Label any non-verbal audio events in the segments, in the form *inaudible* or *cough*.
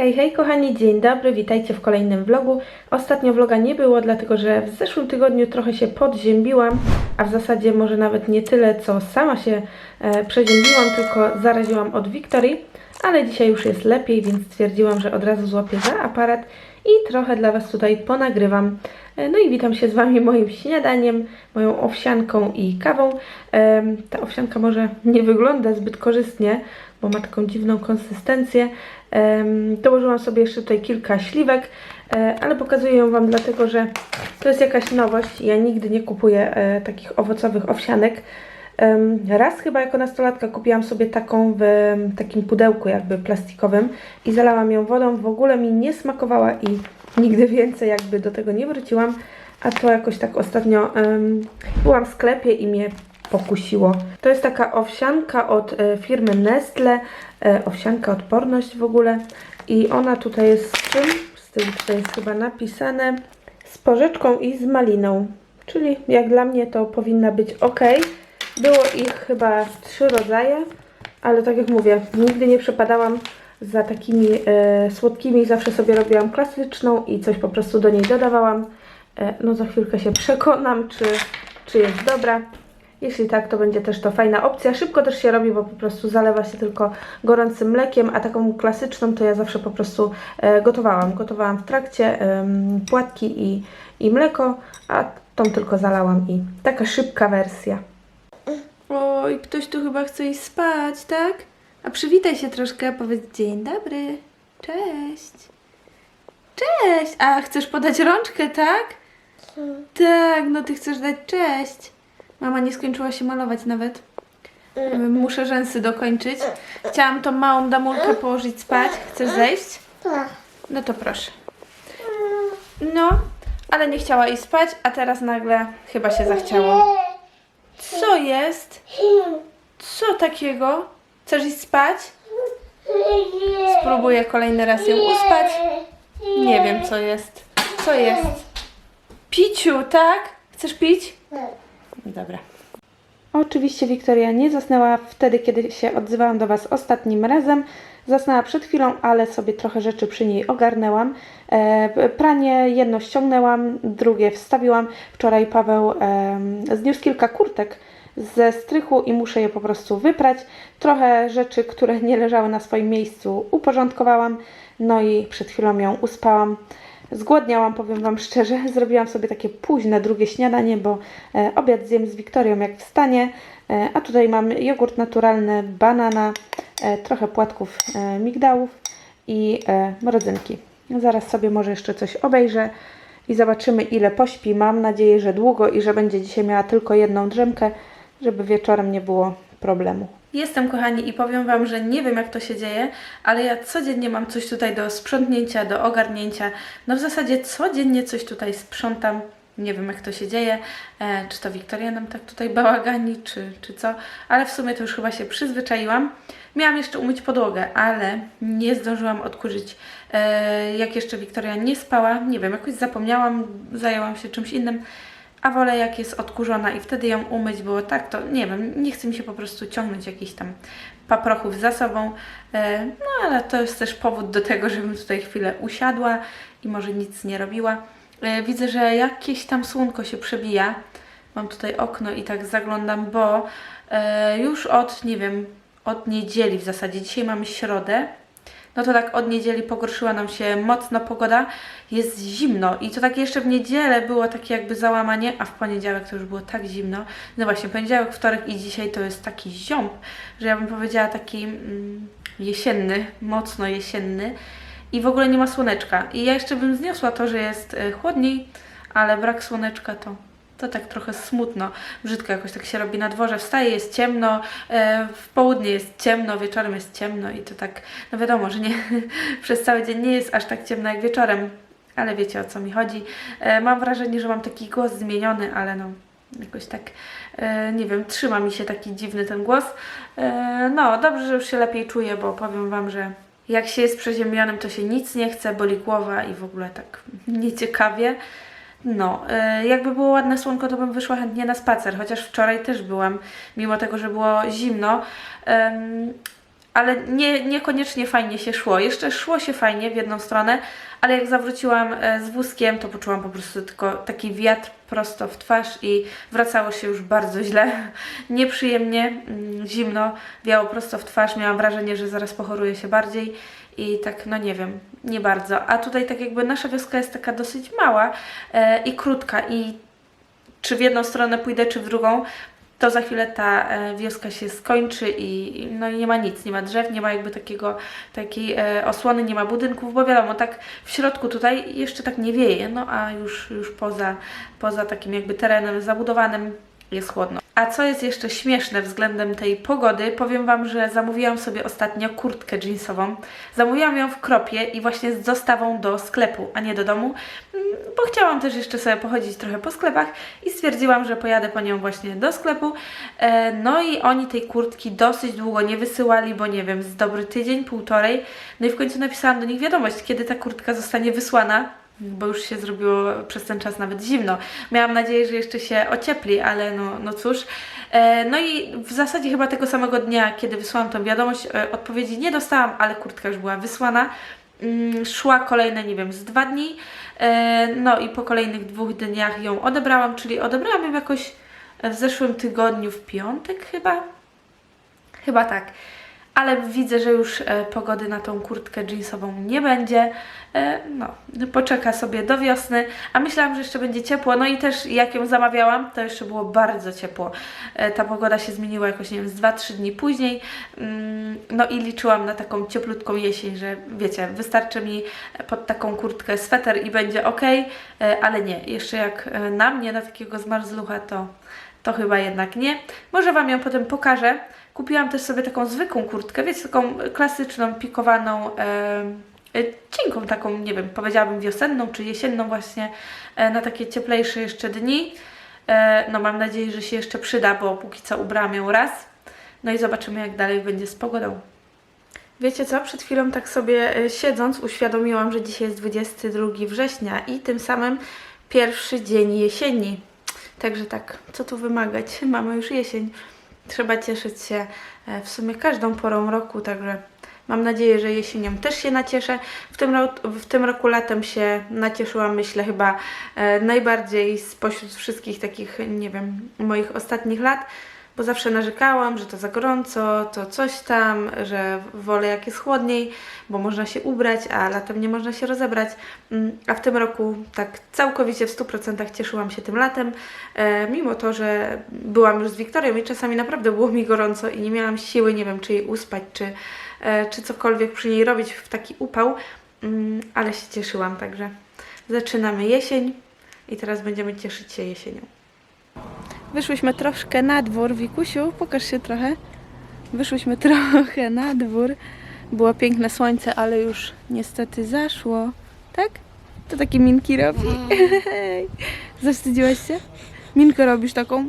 Hej, hej kochani, dzień dobry, witajcie w kolejnym vlogu. Ostatnio vloga nie było, dlatego że w zeszłym tygodniu trochę się podziębiłam, a w zasadzie może nawet nie tyle, co sama się e, przeziębiłam, tylko zaraziłam od Wiktorii, ale dzisiaj już jest lepiej, więc stwierdziłam, że od razu złapię za aparat i trochę dla Was tutaj ponagrywam. E, No i witam się z Wami moim śniadaniem, moją owsianką i kawą. Ta owsianka może nie wygląda zbyt korzystnie, bo ma taką dziwną konsystencję. Dołożyłam sobie jeszcze tutaj kilka śliwek, e, ale pokazuję ją Wam dlatego, że to jest jakaś nowość. Ja nigdy nie kupuję e, takich owocowych owsianek. Raz chyba jako nastolatka kupiłam sobie taką w takim pudełku jakby plastikowym i zalałam ją wodą. W ogóle mi nie smakowała i nigdy więcej jakby do tego nie wróciłam. A to jakoś tak ostatnio byłam w sklepie i mnie pokusiło. To jest taka owsianka od e, firmy Nestle, e, owsianka odporność w ogóle i ona tutaj jest z czym? Z tyłu tutaj jest chyba napisane z porzeczką i z maliną, czyli jak dla mnie to powinna być ok. Było ich chyba trzy rodzaje, ale tak jak mówię, nigdy nie przepadałam za takimi e, słodkimi, zawsze sobie robiłam klasyczną i coś po prostu do niej dodawałam. E, no za chwilkę się przekonam, czy, czy jest dobra. Jeśli tak, to będzie też to fajna opcja. Szybko też się robi, bo po prostu zalewa się tylko gorącym mlekiem, a taką klasyczną to ja zawsze po prostu e, gotowałam. Gotowałam w trakcie płatki i, i mleko, a tą tylko zalałam i taka szybka wersja. Oj, ktoś tu chyba chce iść spać, tak? A przywitaj się troszkę, powiedz dzień dobry, cześć. Cześć! A chcesz podać rączkę, tak? Tak, no ty chcesz dać cześć. Mama nie skończyła się malować nawet. Muszę rzęsy dokończyć. Chciałam tą małą damulkę położyć spać. Chcesz zejść? No to proszę. No, ale nie chciała iść spać, a teraz nagle chyba się zachciało. Co jest? Co takiego? Chcesz iść spać? Spróbuję kolejny raz ją uspać. Nie wiem co jest. Co jest? Piciu, tak? Chcesz pić? Dobra. Oczywiście Wiktoria nie zasnęła wtedy, kiedy się odzywałam do Was ostatnim razem. Zasnęła przed chwilą, ale sobie trochę rzeczy przy niej ogarnęłam. E, pranie jedno ściągnęłam, drugie wstawiłam. Wczoraj Paweł e, zniósł kilka kurtek ze strychu i muszę je po prostu wyprać. Trochę rzeczy, które nie leżały na swoim miejscu, uporządkowałam. No i przed chwilą ją uspałam. Zgłodniałam, powiem Wam szczerze. Zrobiłam sobie takie późne drugie śniadanie, bo e, obiad zjem z Wiktorią jak wstanie. E, a tutaj mam jogurt naturalny, banana, e, trochę płatków migdałów i rodzynki. Zaraz sobie może jeszcze coś obejrzę i zobaczymy ile pośpi. Mam nadzieję, że długo i że będzie dzisiaj miała tylko jedną drzemkę, żeby wieczorem nie było problemu. Jestem, kochani, i powiem Wam, że nie wiem, jak to się dzieje, ale ja codziennie mam coś tutaj do sprzątnięcia, do ogarnięcia. No w zasadzie codziennie coś tutaj sprzątam. Nie wiem, jak to się dzieje, e, czy to Wiktoria nam tak tutaj bałagani, czy, czy co, ale w sumie to już chyba się przyzwyczaiłam. Miałam jeszcze umyć podłogę, ale nie zdążyłam odkurzyć, e, jak jeszcze Wiktoria nie spała. Nie wiem, jakoś zapomniałam, zajęłam się czymś innym a wolę jak jest odkurzona i wtedy ją umyć, bo tak to, nie wiem, nie chce mi się po prostu ciągnąć jakichś tam paprochów za sobą, E, no ale to jest też powód do tego, żebym tutaj chwilę usiadła i może nic nie robiła. E, Widzę, że jakieś tam słonko się przebija, mam tutaj okno i tak zaglądam, bo e, już od, nie wiem, od niedzieli w zasadzie, dzisiaj mamy środę, no to tak od niedzieli pogorszyła nam się mocno pogoda, jest zimno i to tak jeszcze w niedzielę było takie jakby załamanie, a w poniedziałek to już było tak zimno. No właśnie, poniedziałek, wtorek i dzisiaj to jest taki ziąb, że ja bym powiedziała taki mm, jesienny, mocno jesienny i w ogóle nie ma słoneczka. I ja jeszcze bym zniosła to, że jest e, chłodniej, ale brak słoneczka to to tak trochę smutno, brzydko jakoś tak się robi na dworze. Wstaje, jest ciemno, e, w południe jest ciemno, wieczorem jest ciemno i to tak, no wiadomo, że nie *laughs* przez cały dzień nie jest aż tak ciemno jak wieczorem, ale wiecie o co mi chodzi. E, mam wrażenie, że mam taki głos zmieniony, ale no jakoś tak, e, nie wiem, trzyma mi się taki dziwny ten głos. No, dobrze, że już się lepiej czuję, bo powiem Wam, że jak się jest przeziębionym, to się nic nie chce, boli głowa i w ogóle tak *laughs* nieciekawie. No, y, jakby było ładne słonko, to bym wyszła chętnie na spacer, chociaż wczoraj też byłam, mimo tego, że było zimno. Ale nie, niekoniecznie fajnie się szło. Jeszcze szło się fajnie w jedną stronę, ale jak zawróciłam e, z wózkiem, to poczułam po prostu tylko taki wiatr prosto w twarz i wracało się już bardzo *laughs* źle. Nieprzyjemnie, mm, zimno, wiało prosto w twarz. Miałam wrażenie, że zaraz pochoruję się bardziej i tak, no nie wiem, nie bardzo. A tutaj tak jakby nasza wioska jest taka dosyć mała e, i krótka i czy w jedną stronę pójdę, czy w drugą, to za chwilę ta e, wioska się skończy i, no nie ma nic, nie ma drzew, nie ma jakby takiego, takiej e, osłony, nie ma budynków, bo wiadomo, tak w środku tutaj jeszcze tak nie wieje, no a już, już poza, poza takim jakby terenem zabudowanym jest chłodno. A co jest jeszcze śmieszne względem tej pogody, powiem Wam, że zamówiłam sobie ostatnio kurtkę jeansową. Zamówiłam ją w kropie i właśnie z dostawą do sklepu, a nie do domu, mm, bo chciałam też jeszcze sobie pochodzić trochę po sklepach i stwierdziłam, że pojadę po nią właśnie do sklepu. E, No i oni tej kurtki dosyć długo nie wysyłali, bo nie wiem, z dobry tydzień, półtorej. No i w końcu napisałam do nich wiadomość, kiedy ta kurtka zostanie wysłana bo już się zrobiło przez ten czas nawet zimno. Miałam nadzieję, że jeszcze się ociepli, ale no, no cóż. E, no i w zasadzie chyba tego samego dnia, kiedy wysłałam tą wiadomość, e, odpowiedzi nie dostałam, ale kurtka już była wysłana. Mm, Szła kolejne, nie wiem, z dwa dni. E, No i po kolejnych dwóch dniach ją odebrałam, czyli odebrałam ją jakoś w zeszłym tygodniu, w piątek chyba. Chyba tak. Ale widzę, że już e, pogody na tą kurtkę jeansową nie będzie. E, no, poczeka sobie do wiosny, a myślałam, że jeszcze będzie ciepło. No i też jak ją zamawiałam, to jeszcze było bardzo ciepło. E, ta pogoda się zmieniła jakoś, nie wiem, z 2-3 dni później. Mm, no i liczyłam na taką cieplutką jesień, że wiecie, wystarczy mi pod taką kurtkę sweter i będzie ok, ale nie. Jeszcze jak na mnie, na takiego zmarzlucha, to to chyba jednak nie. Może Wam ją potem pokażę. Kupiłam też sobie taką zwykłą kurtkę, wiecie, taką klasyczną, pikowaną, e, e, cienką taką, nie wiem, powiedziałabym wiosenną czy jesienną właśnie, e, na takie cieplejsze jeszcze dni. E, no mam nadzieję, że się jeszcze przyda, bo póki co ubrałam ją raz. No i zobaczymy, jak dalej będzie z pogodą. Wiecie co, przed chwilą tak sobie e, siedząc uświadomiłam, że dzisiaj jest 22 września i tym samym pierwszy dzień jesieni. Także tak, co tu wymagać? Mamy już jesień. Trzeba cieszyć się e, w sumie każdą porą roku, także mam nadzieję, że jesienią też się nacieszę. W tym, w tym roku latem się nacieszyłam, myślę, chyba e, najbardziej spośród wszystkich takich, nie wiem, moich ostatnich lat, bo zawsze narzekałam, że to za gorąco, to coś tam, że wolę jak jest chłodniej, bo można się ubrać, a latem nie można się rozebrać. Mm, A w tym roku tak całkowicie w 100% cieszyłam się tym latem, e, mimo to, że byłam już z Wiktorią i czasami naprawdę było mi gorąco i nie miałam siły, nie wiem, czy jej uspać, czy, e, czy cokolwiek przy niej robić w taki upał, Mm, ale się cieszyłam, także zaczynamy jesień i teraz będziemy cieszyć się jesienią. Wyszłyśmy troszkę na dwór, Wikusiu, pokaż się trochę. Wyszłyśmy *laughs* trochę na dwór. Było piękne słońce, ale już niestety zaszło. Tak? To takie minki robi. Zawstydziłaś się? Minkę robisz taką?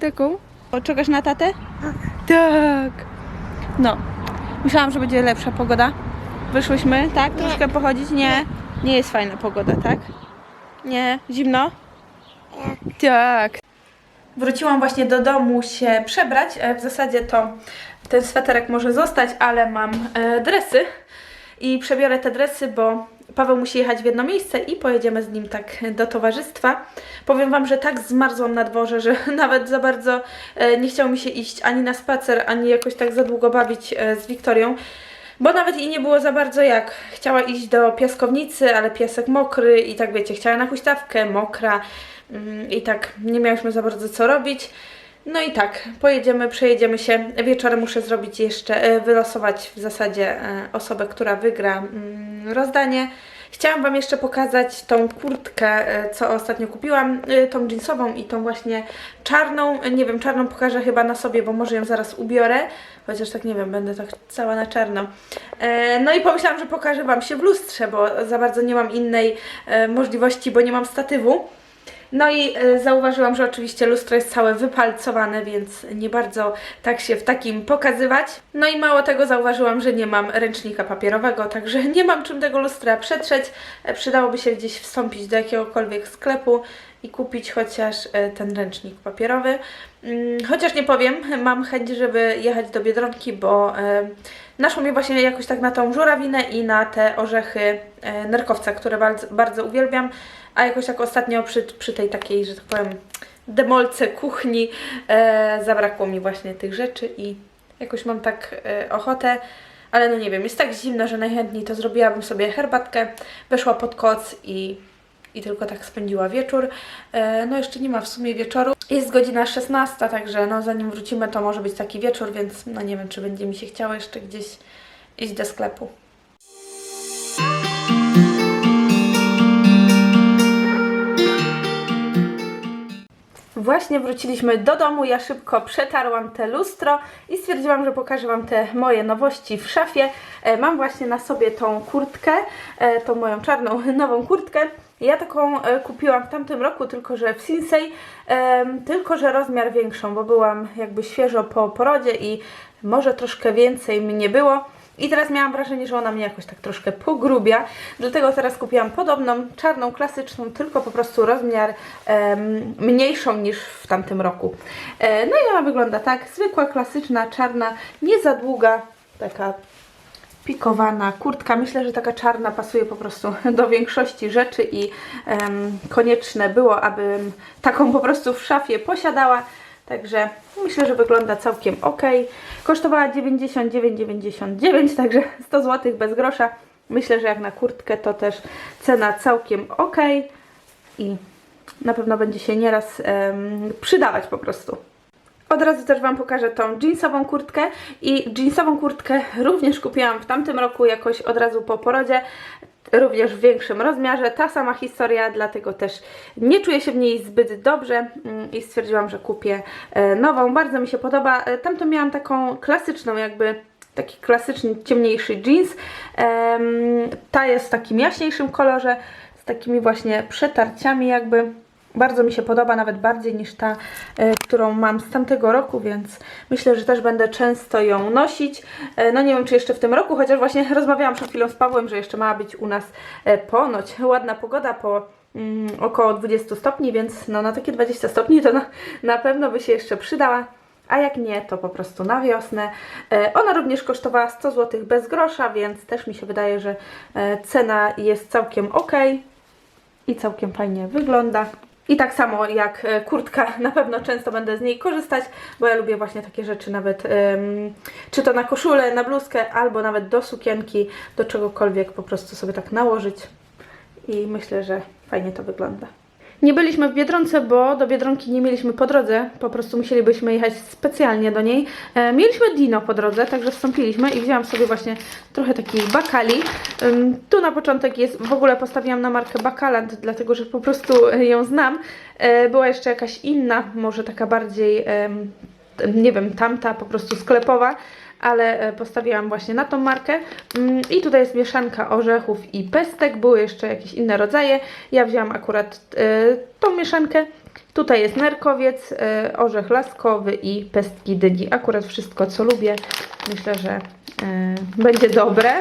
Taką? O, czekasz na tatę? Tak. No. Myślałam, że będzie lepsza pogoda. Wyszłyśmy, tak? Troszkę pochodzić? Nie. Nie jest fajna pogoda, tak? Nie. Zimno? Tak. Wróciłam właśnie do domu się przebrać. E, W zasadzie to ten sweterek może zostać, ale mam e, dresy i przebiorę te dresy, bo Paweł musi jechać w jedno miejsce i pojedziemy z nim tak do towarzystwa. Powiem Wam, że tak zmarzłam na dworze, że *laughs* nawet za bardzo e, nie chciało mi się iść ani na spacer, ani jakoś tak za długo bawić z Wiktorią. Bo nawet i nie było za bardzo jak. Chciała iść do piaskownicy, ale piasek mokry i tak wiecie, chciała na huśtawkę, mokra i tak nie miałyśmy za bardzo co robić. No i tak, pojedziemy, przejedziemy się. Wieczorem muszę zrobić jeszcze, e, wylosować w zasadzie e, osobę, która wygra mm, rozdanie. Chciałam Wam jeszcze pokazać tą kurtkę, e, co ostatnio kupiłam, tą jeansową i tą właśnie czarną. Nie wiem, czarną pokażę chyba na sobie, bo może ją zaraz ubiorę. Chociaż tak nie wiem, będę tak cała na czarno. No i pomyślałam, że pokażę Wam się w lustrze, bo za bardzo nie mam innej możliwości, bo nie mam statywu. No i e, zauważyłam, że oczywiście lustro jest całe wypalcowane, więc nie bardzo tak się w takim pokazywać. No i mało tego zauważyłam, że nie mam ręcznika papierowego, także *laughs* nie mam czym tego lustra przetrzeć. E, Przydałoby się gdzieś wstąpić do jakiegokolwiek sklepu i kupić chociaż e, ten ręcznik papierowy. Mm, Chociaż nie powiem, mam chęć, żeby jechać do Biedronki, bo naszło mnie właśnie jakoś tak na tą żurawinę i na te orzechy nerkowca, które bardzo, bardzo uwielbiam, a jakoś tak ostatnio przy, przy tej takiej, że tak powiem, demolce kuchni e, zabrakło mi właśnie tych rzeczy i jakoś mam tak e, ochotę, ale no nie wiem, jest tak zimno, że najchętniej to zrobiłabym sobie herbatkę, weszła pod koc i, i tylko tak spędziła wieczór. E, no jeszcze nie ma w sumie wieczoru. Jest godzina 16, także no zanim wrócimy to może być taki wieczór, więc no nie wiem, czy będzie mi się chciało jeszcze gdzieś iść do sklepu. Właśnie wróciliśmy do domu, ja szybko przetarłam te lustro i stwierdziłam, że pokażę Wam te moje nowości w szafie. E, Mam właśnie na sobie tą kurtkę, e, tą moją czarną *laughs* nową kurtkę. Ja taką e, kupiłam w tamtym roku, tylko że w Sinsei, tylko że rozmiar większą, bo byłam jakby świeżo po porodzie i może troszkę więcej mnie było. I teraz miałam wrażenie, że ona mnie jakoś tak troszkę pogrubia, dlatego teraz kupiłam podobną, czarną, klasyczną, tylko po prostu rozmiar em, mniejszą niż w tamtym roku. E, no i ona wygląda tak, zwykła, klasyczna, czarna, nie za długa, taka pikowana kurtka. Myślę, że taka czarna pasuje po prostu *laughs* do większości rzeczy i em, konieczne było, abym taką po prostu w szafie posiadała. Także myślę, że wygląda całkiem ok. Kosztowała 99,99, także 100 zł bez grosza. Myślę, że jak na kurtkę to też cena całkiem ok i na pewno będzie się nieraz em, przydawać po prostu. Od razu też Wam pokażę tą jeansową kurtkę i jeansową kurtkę również kupiłam w tamtym roku jakoś od razu po porodzie, również w większym rozmiarze. Ta sama historia, dlatego też nie czuję się w niej zbyt dobrze mm, i stwierdziłam, że kupię e, nową. Bardzo mi się podoba. E, Tamto miałam taką klasyczną jakby taki klasyczny, ciemniejszy jeans. Ta jest w takim jaśniejszym kolorze, z takimi właśnie przetarciami jakby. Bardzo mi się podoba, nawet bardziej niż ta, e, którą mam z tamtego roku, więc myślę, że też będę często ją nosić. E, no nie wiem, czy jeszcze w tym roku, chociaż właśnie *laughs* rozmawiałam przed chwilą z Pawłem, że jeszcze ma być u nas e, ponoć ładna pogoda po mm, około 20 stopni, więc no na takie 20 stopni to na, na pewno by się jeszcze przydała. A jak nie, to po prostu na wiosnę. Ona również kosztowała 100 zł bez grosza, więc też mi się wydaje, że cena jest całkiem ok i całkiem fajnie wygląda. I tak samo jak e, kurtka, *laughs* na pewno często będę z niej korzystać, bo ja lubię właśnie takie rzeczy nawet, em, czy to na koszulę, na bluzkę, albo nawet do sukienki, do czegokolwiek po prostu sobie tak nałożyć. I myślę, że fajnie to wygląda. Nie byliśmy w Biedronce, bo do Biedronki nie mieliśmy po drodze, po prostu musielibyśmy jechać specjalnie do niej. E, mieliśmy Dino po drodze, także wstąpiliśmy i wzięłam sobie właśnie trochę takich bakali. Ym, tu na początek jest, w ogóle postawiłam na markę Bakaland, dlatego że po prostu e, ją znam. E, była jeszcze jakaś inna, może taka bardziej, em, nie wiem, tamta po prostu sklepowa, ale e, postawiłam właśnie na tą markę. Mm, I tutaj jest mieszanka orzechów i pestek, były jeszcze jakieś inne rodzaje. Ja wzięłam akurat e, tą mieszankę. Tutaj jest nerkowiec, e, orzech laskowy i pestki dyni. Akurat wszystko, co lubię. Myślę, że będzie dobre.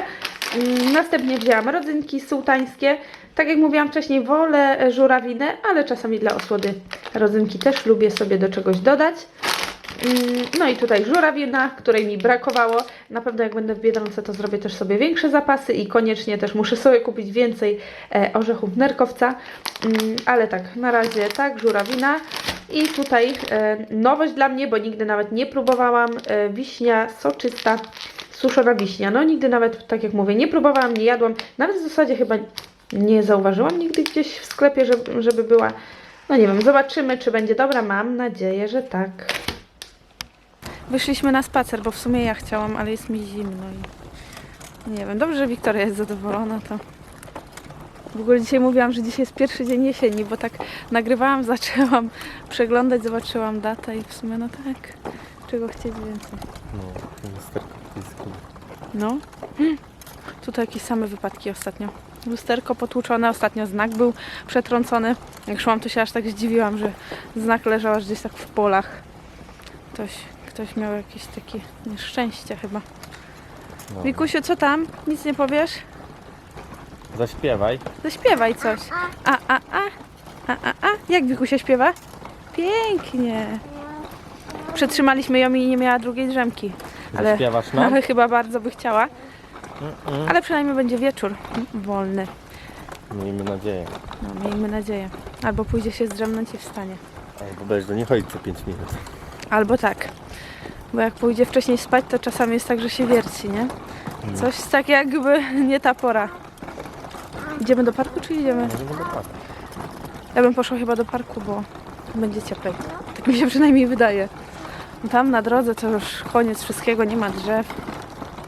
Mm, Następnie wzięłam rodzynki sułtańskie. Tak jak mówiłam wcześniej, wolę żurawinę, ale czasami dla osłody rodzynki też lubię sobie do czegoś dodać. Mm, No i tutaj żurawina, której mi brakowało. Na pewno jak będę w Biedronce, to zrobię też sobie większe zapasy i koniecznie też muszę sobie kupić więcej e, orzechów nerkowca. Mm, Ale tak, na razie tak, żurawina. I tutaj e, nowość dla mnie, bo nigdy nawet nie próbowałam, e, wiśnia soczysta, suszona wiśnia. No nigdy nawet, tak jak mówię, nie próbowałam, nie jadłam. Nawet w zasadzie chyba nie zauważyłam nigdy gdzieś w sklepie, żeby, żeby była. No nie wiem, zobaczymy, czy będzie dobra. Mam nadzieję, że tak. Wyszliśmy na spacer, bo w sumie ja chciałam, ale jest mi zimno i nie wiem. Dobrze, że Wiktoria jest zadowolona, to w ogóle dzisiaj mówiłam, że dzisiaj jest pierwszy dzień jesieni, bo tak nagrywałam, *laughs* zaczęłam przeglądać, zobaczyłam datę i w sumie no tak, czego chcieć więcej. No, lusterko fizyki. No. Hmm. Tutaj jakieś same wypadki ostatnio. Lusterko potłuczone, ostatnio znak był przetrącony. Jak szłam, to się aż tak zdziwiłam, że znak leżał aż gdzieś tak w polach. Ktoś, ktoś miał jakieś takie nieszczęście chyba. No. Wikusiu, co tam? Nic nie powiesz? Zaśpiewaj. Zaśpiewaj coś. A, a, a. A, a, a, jak Wikusia śpiewa? Pięknie. Przetrzymaliśmy ją i nie miała drugiej drzemki. Ale, Zaśpiewasz nam? ale chyba bardzo by chciała. Mm-mm. Ale przynajmniej będzie wieczór wolny. Miejmy nadzieję. No, miejmy nadzieję. Albo pójdzie się zdrzemnąć i wstanie. Albo będziesz do nie chodzić co 5 minut. Albo tak. Bo jak pójdzie wcześniej spać, to czasami jest tak, że się wierci, nie? Coś tak jakby *laughs* nie ta pora. Idziemy do parku, czy idziemy? Możemy do parku. Ja bym poszła chyba do parku, bo będzie cieplej. Tak mi się *laughs* przynajmniej wydaje. Tam na drodze to już koniec wszystkiego, nie ma drzew,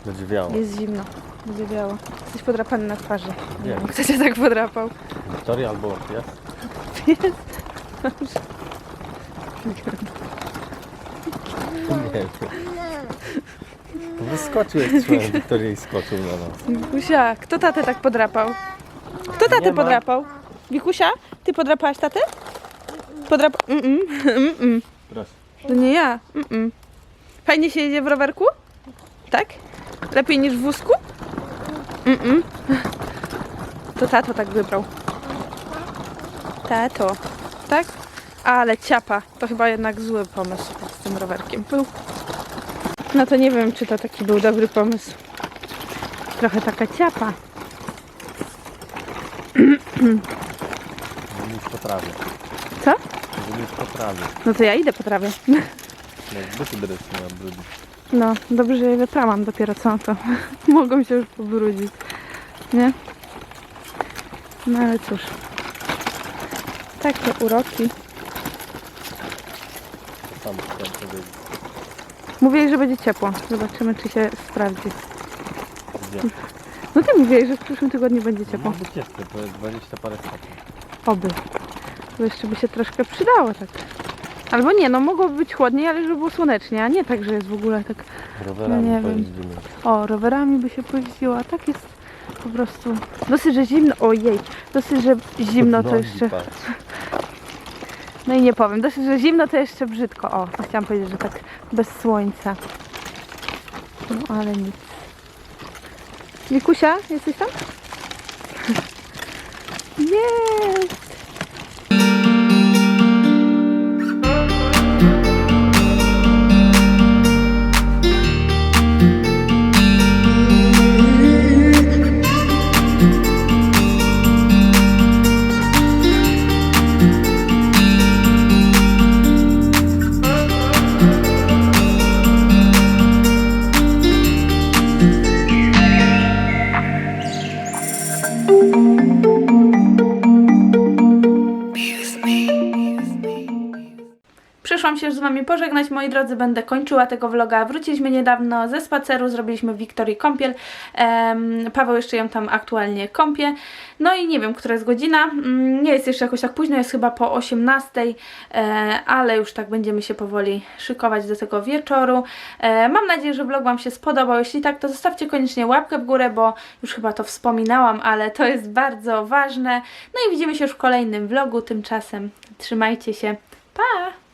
Będzie wiało. jest zimno, będzie biało. Jesteś podrapany na twarzy. Nie Wiem. kto cię tak podrapał. Wiktoria albo pies? *laughs* Nie wiem. Wyskoczył jak i skoczył na nas. Wikusia, kto tatę tak podrapał? Kto tatę Nie ma. podrapał? Wikusia, ty podrapałaś tatę? Podrap... Mm-mm, mm-mm. *laughs* Proszę. To nie ja. Mm-mm. Fajnie się jedzie w rowerku? Tak? Lepiej niż w wózku? Mm-mm. *laughs* To tato tak wybrał. Tato. Tak? Ale ciapa. To chyba jednak zły pomysł tym rowerkiem był. No to nie wiem, czy to taki był dobry pomysł. Trochę taka ciapa. Iść po trawie. Co? Iść po trawie. No to ja idę po trawie. No miała brudzić. No, dobrze, że je wypramam dopiero co to. *laughs* Mogą się już pobrudzić. Nie? No ale cóż. Takie uroki. Tam chciałem powiedzieć. Mówiłeś, że będzie ciepło. Zobaczymy, czy się sprawdzi. Gdzie? No ty mówiłeś, że w przyszłym tygodniu będzie ciepło. Może być ciepło, to jest 20 parę stopni. Oby. To jeszcze by się troszkę przydało tak. Albo nie, no mogłoby być chłodniej, ale żeby było słonecznie, a nie tak, że jest w ogóle tak... Rowerami No nie wiem. pojeździmy. O, rowerami by się pojeździło, a tak jest po prostu... Dosyć, że zimno... Ojej, dosyć, że zimno to Nogi, jeszcze... patrz. No i nie powiem, dosyć, że zimno to jeszcze brzydko. O, chciałam powiedzieć, że tak bez słońca. No ale nic. Mikusia, jesteś tam? *laughs* Jest! Przyszłam się już z Wami pożegnać, moi drodzy, będę kończyła tego vloga. Wróciliśmy niedawno ze spaceru, zrobiliśmy Wiktorii kąpiel. Em, Paweł jeszcze ją tam aktualnie kąpie. No i nie wiem, która jest godzina. Mm, Nie jest jeszcze jakoś tak późno, jest chyba po 18, e, ale już tak będziemy się powoli szykować do tego wieczoru. E, Mam nadzieję, że vlog Wam się spodobał. Jeśli tak, to zostawcie koniecznie łapkę w górę, bo już chyba to wspominałam, ale to jest bardzo ważne. No i widzimy się już w kolejnym vlogu. Tymczasem trzymajcie się. Pa!